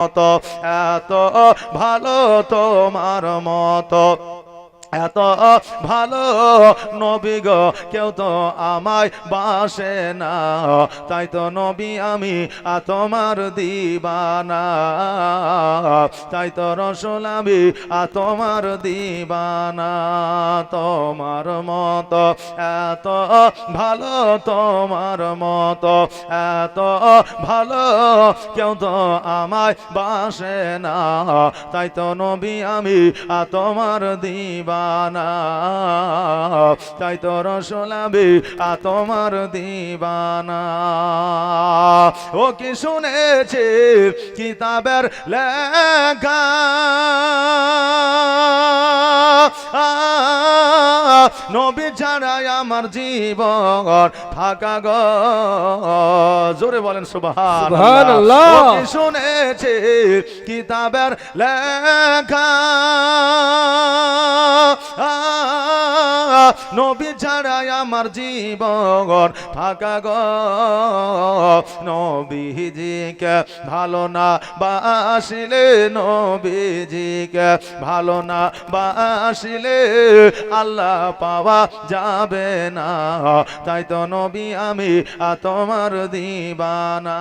মতো এত ভালো তোমার মতো। এত ভালো নবী গো, কেউ তো আমায় বাসে না। তাই তো নবী আমি তোমার দিবানা। তাই তো রসুল আমি তোমার দিবানা। তোমার মত এত ভালো, তোমার মত এত ভালো, কেউ তো আমায় বাসে না। তাই তো নবী আমি তোমার দিবানা। তাই তো রসুল আমি আ তোমার দিবানা। ও কি শুনেছে? কিতাবের লেখা। নবী ছাড়াই আমার জীবন থাকা গ। জোরে বলেন সুবহান সুবহানাল্লাহ। শুনেছি? কিতাবের লেখা। নবী ছাড়াই আমার জীবন থাকা গ। নবীজিকে ভালো না বাসিলে, নবীজিকে ভালো না বাসিলে আল্লাহ পাওয়া যাবে না। তাই তো নবী আমি তোমার দিবানা,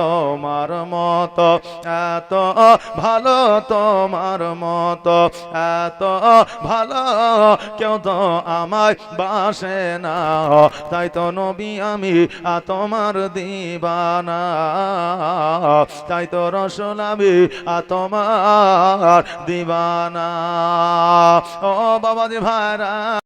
তোমার মতো, এত ভালো তোমার মতো, এত ভালো কেউ তো আমায় বাসে না। তাই তো নবী আমি তোমার দিবানা। তাই তো রসুল আমি তোমার দিবানা। ও বাবা দি ভাইরা।